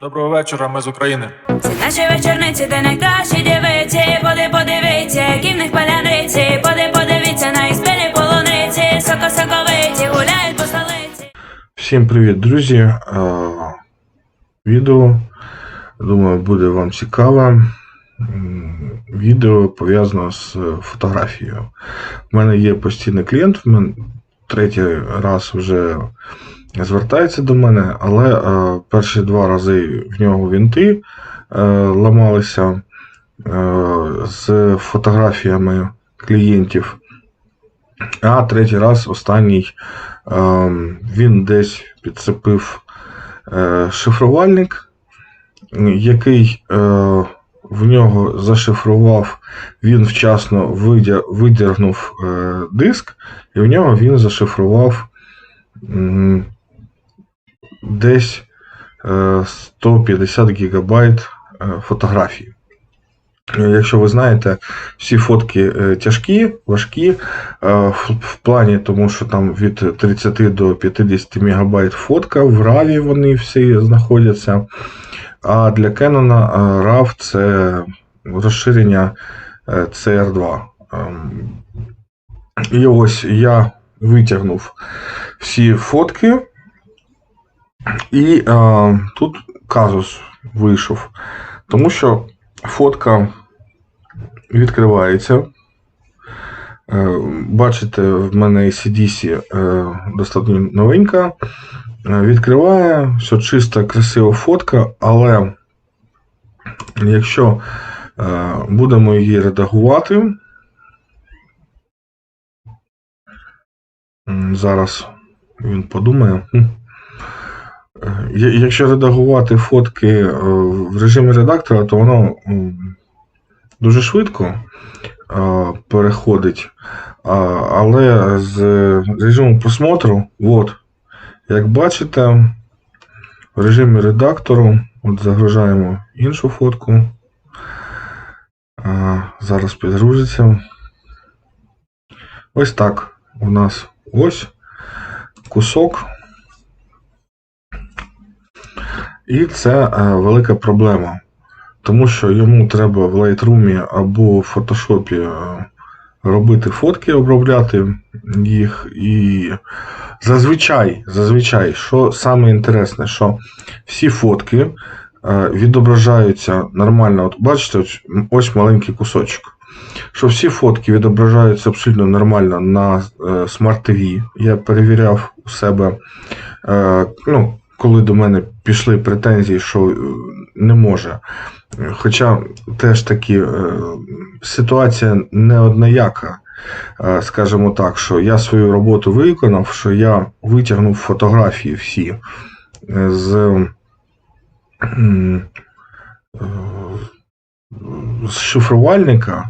Доброго вечора, ми з України. Ці наші вечорниці, де найкращі дівиці, поди подивіться, які в них паляниці, поди подивіться на спілі полуниці, соко-соковиті, гуляють по столиці. Всім привіт, друзі. Е, Відео, думаю, буде вам цікаве. Відео пов'язано з фотографією. У мене є постійний клієнт, в мене третій раз вже звертається до мене, але е, перші два рази в нього вінти е, ламалися е, з фотографіями клієнтів. А третій раз, останній, Ем, Він десь підцепив е, шифрувальник, який е, в нього зашифрував, він вчасно видя- видіргнув е, диск, і в нього він зашифрував м, десь е, 150 гігабайт е, фотографій. Е, Якщо ви знаєте, всі фотки е, тяжкі, важкі е, в, плані, тому що там від 30 до 50 мегабайт фотка, в RAW вони всі знаходяться. А для Canon е, RAW це розширення е, CR2. Ем, І ось я витягнув всі фотки, і е, тут казус вийшов. Тому що фотка відкривається. Е, Бачите, в мене ACDC е, достатньо новенька. Е, Відкриває, все чиста, красива фотка, але якщо е, будемо її редагувати, зараз він подумає. Е, Якщо редагувати фотки е, в режимі редактора, то воно дуже швидко е, переходить. Але з режиму просмотру, от, як бачите, в режимі редактору от загружаємо іншу фотку. Зараз підгрузиться. Ось так. У нас ось кусок. І це е, велика проблема. Тому що йому треба в Lightroom або в Photoshop е, робити фотки, обробляти їх. І зазвичай, зазвичай, що саме інтересне, що всі фотки е, відображаються нормально. От бачите, ось, маленький кусочок. Що всі фотки відображаються абсолютно нормально на Smart TV. Я перевіряв у себе, ну, коли до мене пішли претензії, що е, не може. Хоча теж таки е, ситуація не однояка. Е, Скажімо так, що я свою роботу виконав, що я витягнув фотографії всі з, з шифрувальника,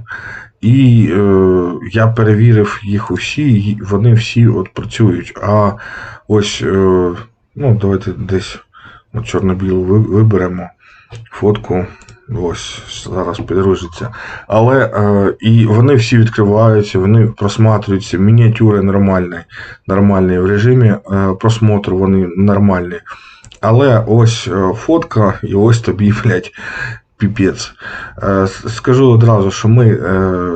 і е, я перевірив їх усі, і вони всі от працюють. А ось, ну, давайте десь чорно-білу виберемо фотку. Ось зараз підгрузиться. Але е, і вони всі відкриваються, вони просматрюються, мініатюри нормальні, нормальні в режимі е, просмотру вони нормальні. Але ось е, фотка, і ось тобі, блядь, піпець. Е, скажу одразу, що ми е,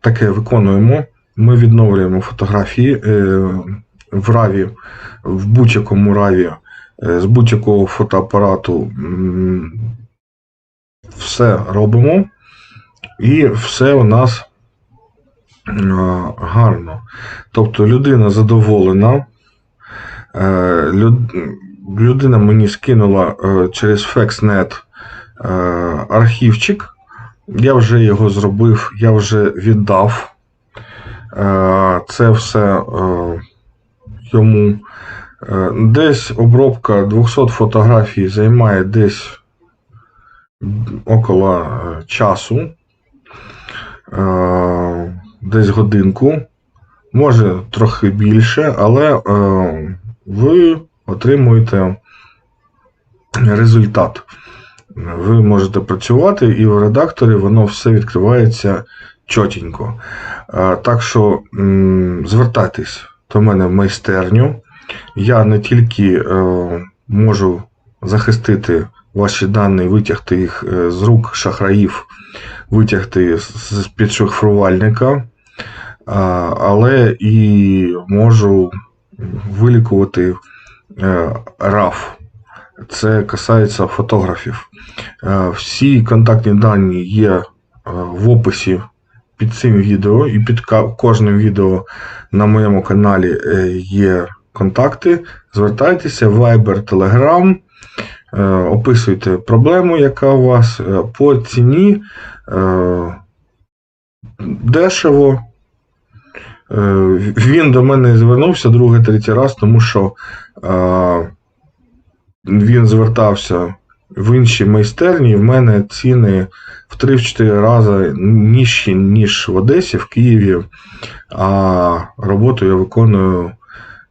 таке виконуємо. Ми відновлюємо фотографії е, в раві, в будь-якому раві, е, з будь-якого фотоапарату. все робимо, і все у нас е, гарно. Тобто людина задоволена. Е, Людина мені скинула через FaxNet е, архівчик. Я вже його зробив, я вже віддав. Це все йому. Е, Десь обробка 200 фотографій займає десь около е, часу, е, десь годинку, може трохи більше, але ви отримуєте результат. Ви можете працювати, і в редакторі воно все відкривається чотенько. Так що звертайтесь до мене в майстерню. Я не тільки е, можу захистити ваші дані, витягти їх е, з рук шахраїв, витягти з- з під шифрувальника, а, але і можу вилікувати е, RAF. Це касається фотографів. Е, Всі контактні дані є е, в описі під цим відео, і під кожним відео на моєму каналі е, є контакти. Звертайтеся, Viber, Telegram, е, описуйте проблему, яка у вас е, по ціні дешево. Він до мене звернувся другий, третій раз, тому що він звертався в інші майстерні, в мене ціни в 3-4 рази нижчі, ніж в Одесі, в Києві, а роботу я виконую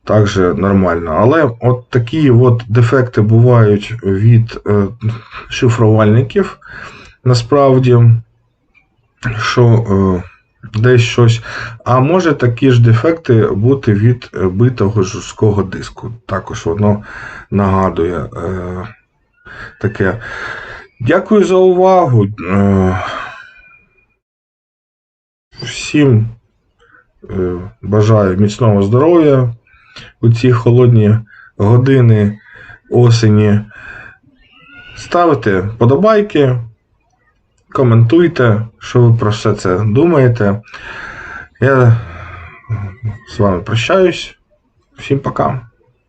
також нормально. Але от такі от дефекти бувають від е, шифрувальників, насправді, що е, десь щось. А може такі ж дефекти бути від битого жорсткого диску. Також воно нагадує е, таке. Дякую за увагу. Е, Всім е, бажаю міцного здоров'я у ці холодні години осені. Ставте подобайки, коментуйте, що ви про все це думаєте. Я з вами прощаюсь. Всім пока.